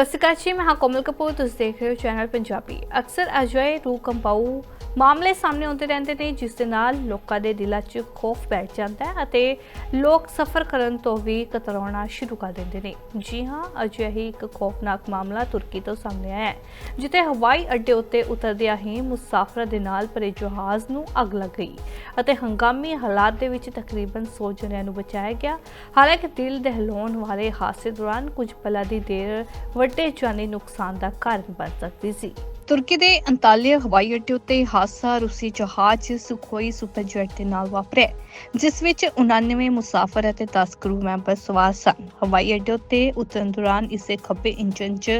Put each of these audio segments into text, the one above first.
ਸਤਿ ਸ਼੍ਰੀ ਅਕਾਲ ਜੀ, ਮੈਂ ਹਾਂ ਕੋਮਲ ਕਪੂਰ, ਤੁਸੀਂ ਦੇਖ ਰਹੇ ਹੋ ਚੈਨਲ ਪੰਜਾਬੀ। ਅਕਸਰ ਅਜਿਹੇ ਰੂ ਕੰਪਾਊ ਮਾਮਲੇ ਸਾਹਮਣੇ ਆਉਂਦੇ ਰਹਿੰਦੇ ਨੇ, ਜਿਸ ਦੇ ਨਾਲ ਲੋਕਾਂ ਦੇ ਦਿਲਾਂ 'ਚ ਖੌਫ ਬੈਠ ਜਾਂਦਾ ਹੈ ਅਤੇ ਲੋਕ ਸਫ਼ਰ ਕਰਨ ਤੋਂ ਵੀ ਕਤਰਾਉਣਾ ਸ਼ੁਰੂ ਕਰ ਦਿੰਦੇ ਨੇ। ਜੀ ਹਾਂ, ਅਜਿਹੀ ਇੱਕ ਖੌਫਨਾਕ ਮਾਮਲਾ ਤੁਰਕੀ ਤੋਂ ਸਾਹਮਣੇ ਆਇਆ ਹੈ, ਜਿੱਥੇ ਹਵਾਈ ਅੱਡੇ ਉੱਤੇ ਉਤਰਦਿਆਂ ਹੀ ਮੁਸਾਫਰਾਂ ਦੇ ਨਾਲ ਭਰੇ ਜਹਾਜ਼ ਨੂੰ ਅੱਗ ਲੱਗ ਗਈ ਅਤੇ ਹੰਗਾਮੀ ਹਾਲਾਤ ਦੇ ਵਿੱਚ ਤਕਰੀਬਨ 100 ਜਣਿਆਂ ਨੂੰ ਬਚਾਇਆ ਗਿਆ। ਹਾਲਾਂਕਿ ਦਿਲ ਦਹਿਲਾਉਣ ਵਾਲੇ ਹਾਦਸੇ ਦੌਰਾਨ ਕੁਝ ਪਲਾਂ ਦੀ ਦੇਰ ਵੱਡੇ ਜਾਨੀ ਨੁਕਸਾਨ ਦਾ ਕਾਰਨ ਬਣ ਸਕਦੀ ਸੀ। ਤੁਰਕੀ ਦੇ ਅੰਤਾਲਿਆ ਹਵਾਈ ਅੱਡੇ ਉੱਤੇ ਹਾਦਸਾ ਰੂਸੀ ਜਹਾਜ਼ ਸੁਖੋਈ ਸੁਪਰ ਜੈਟ ਦੇ ਨਾਲ ਵਾਪਰਿਆ ਜਿਸ ਵਿੱਚ 99 ਮੁਸਾਫਰ ਅਤੇ 10 ਕਰੂ ਮੈਂਬਰ ਸਵਾਰ ਸਨ। ਹਵਾਈ ਅੱਡੇ ਉੱਤੇ ਉਤਰਨ ਦੌਰਾਨ ਇਸੇ ਖੱਬੇ ਇੰਜਨ 'ਚ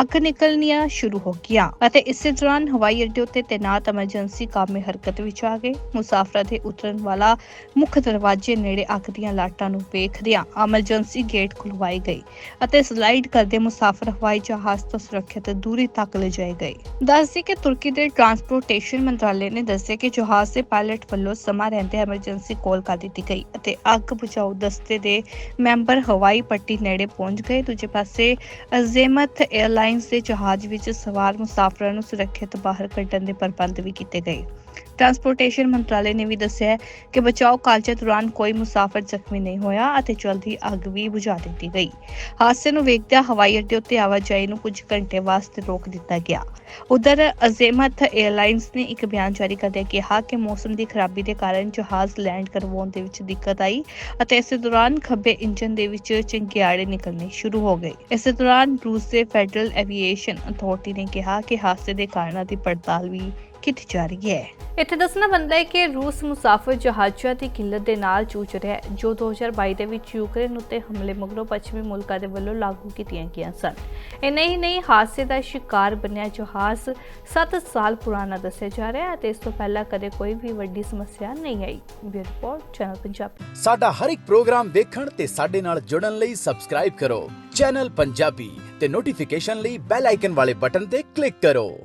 ਅੱਗ ਨਿਕਲਣੀਆਂ ਸ਼ੁਰੂ ਹੋ ਗਿਆ ਅਤੇ ਇਸੇ ਦੌਰਾਨ ਹਵਾਈ ਅੱਡੇ ਉੱਤੇ ਤੈਨਾਤ ਐਮਰਜੈਂਸੀ ਕਾਮੇ ਹਰਕਤ ਵਿੱਚ ਆ ਗਏ। ਮੁਸਾਫਰਾਂ ਦੇ ਉਤਰਨ ਵਾਲਾ ਮੁੱਖ ਦਰਵਾਜ਼ੇ ਨੇੜੇ ਅੱਗ ਦੀਆਂ ਲਾਟਾਂ ਨੂੰ ਵੇਖਦਿਆਂ ਐਮਰਜੈਂਸੀ ਗੇਟ ਖੁਲਵਾਏ ਗਏ ਅਤੇ ਸਲਾਈਡ ਕਰਦੇ ਮੁਸਾਫਰ ਹਵਾਈ ਜਹਾਜ਼ ਤੋਂ ਸੁਰੱਖਿਅਤ ਦੂਰੀ ਤੱਕ ਲਿਜਾਏ ਗਏ। ਦੱਸਦੇ ਕਿ ਤੁਰਕੀ ਦੇ ਟਰਾਂਸਪੋਰਟੇਸ਼ਨ ਮੰਤਰਾਲੇ ਨੇ ਦੱਸਿਆ ਕਿ ਜਹਾਜ਼ ਦੇ ਪਾਇਲਟ ਵੱਲੋਂ ਸਮਾਂ ਰਹਿੰਦੇ ਐਮਰਜੈਂਸੀ ਕਾਲ ਕਰ ਦਿੱਤੀ ਗਈ ਅਤੇ ਅੱਗ ਬੁਝਾਊ ਦਸਤੇ ਦੇ ਮੈਂਬਰ ਹਵਾਈ ਪੱਟੀ ਨੇੜੇ ਪਹੁੰਚ ਗਏ। ਦੂਜੇ ਪਾਸੇ, ਅਜ਼ੇਮਤ 에ਅਰਲਾਈਨਸ ਦੇ ਜਹਾਜ਼ ਵਿੱਚ ਸਵਾਰ ਮੁਸਾਫਰਾਂ ਨੂੰ ਸੁਰੱਖਿਅਤ ਬਾਹਰ ਕੱਢਣ ਦੇ ਪ੍ਰਬੰਧ ਵੀ ਕੀਤੇ ਗਏ। ਟਰਾਂਸਪੋਰਟੇਸ਼ਨ ਮੰਤਰਾਲੇ ਨੇ ਵੀ ਦੱਸਿਆ ਕਿ ਬਚਾਓ ਕਾਰਜ ਦੌਰਾਨ ਕੋਈ ਮੁਸਾਫਰ ਜ਼ਖਮੀ ਨਹੀਂ ਹੋਇਆ ਅਤੇ ਜਲਦੀ ਅੱਗ ਵੀ ਬੁਝਾ ਦਿੱਤੀ ਗਈ। ਹਾਦਸੇ ਨੂੰ ਵੇਖਦਿਆਂ ਹਵਾਈ ਅੱਡੇ ਉੱਤੇ ਆਵਾਜਾਈ ਨੂੰ ਕੁਝ ਘੰਟੇ ਵਾਸਤੇ ਰੋਕ ਦਿੱਤਾ ਗਿਆ। ਉਧਰ ਅਜ਼ੇਮਤ 에ਅਰਲਾਈਨਸ ਨੇ ਇੱਕ ਬਿਆਨ ਜਾਰੀ ਕਰਦਿਆਂ ਕਿਹਾ ਕਿ ਮੌਸਮ ਦੀ ਖਰਾਬੀ ਦੇ ਕਾਰਨ ਜਹਾਜ਼ ਲੈਂਡ ਕਰਵਾਉਣ ਦੇ ਵਿੱਚ ਦਿੱਕਤ ਆਈ ਅਤੇ ਇਸੇ ਦੌਰਾਨ ਖੱਬੇ ਇੰਜਨ ਦੇ ਵਿੱਚ ਚਿੰਗਿਆੜੇ ਨਿਕਲਣੇ ਸ਼ੁਰੂ ਹੋ ਗਏ। ਇਸੇ ਦੌਰਾਨ ਰੂਸ ਦੇ ਫੈਡਰਲ ਐਵੀਏਸ਼ਨ ਅਥਾਰਟੀ ਨੇ ਕਿਹਾ ਕਿ ਹਾਦਸੇ ਦੇ ਕਾਰਨਾਂ ਦੀ ਪੜਤਾਲ ਵੀ ਕੀਤੀ ਜਾ ਰਹੀ ਹੈ। ਇੱਥੇ ਦੱਸਣਾ ਬੰਦਾ ਹੈ ਕਿ ਰੂਸ ਮੁਸਾਫਰ ਜਹਾਜ਼ਾਂ ਦੀ ਕਿੱਲਤ ਦੇ ਨਾਲ ਜੂਝ ਰਿਹਾ ਹੈ ਜੋ 2022 ਦੇ ਵਿੱਚ ਯੂਕਰੇਨ ਉੱਤੇ ਹਮਲੇ ਮਗਰੋਂ ਪੱਛਮੀ ਮੁਲਕਾਂ ਦੇ ਵੱਲੋਂ ਲਾਗੂ ਕੀਤੀਆਂ ਗਈਆਂ ਸਨ। ਇੰਨਾ ਹੀ ਨਹੀਂ ਹਾਦਸੇ ਦਾ ਸ਼ਿਕਾਰ ਬਣਿਆ ਜਹਾਜ਼ 7 ਸਾਲ ਪੁਰਾਣਾ ਦੱਸਿਆ ਜਾ ਰਿਹਾ ਹੈ ਅਤੇ ਇਸ ਤੋਂ ਪਹਿਲਾਂ ਕਦੇ ਕੋਈ ਵੀ ਵੱਡੀ ਸਮੱਸਿਆ ਨਹੀਂ ਆਈ। Bureau report channel Punjabi. ਸਾਡਾ ਹਰ ਇੱਕ ਪ੍ਰੋਗਰਾਮ ਦੇਖਣ ਤੇ ਸਾਡੇ ਨਾਲ ਜੁੜਨ ਲਈ ਸਬਸਕ੍ਰਾਈਬ ਕਰੋ। ਚੈਨਲ ਪੰਜਾਬੀ ਤੇ ਨੋਟੀਫਿਕੇਸ਼ਨ ਲਈ ਬੈਲ ਆਈਕਨ ਵਾਲੇ ਬਟਨ ਤੇ ਕਲਿੱਕ ਕਰੋ।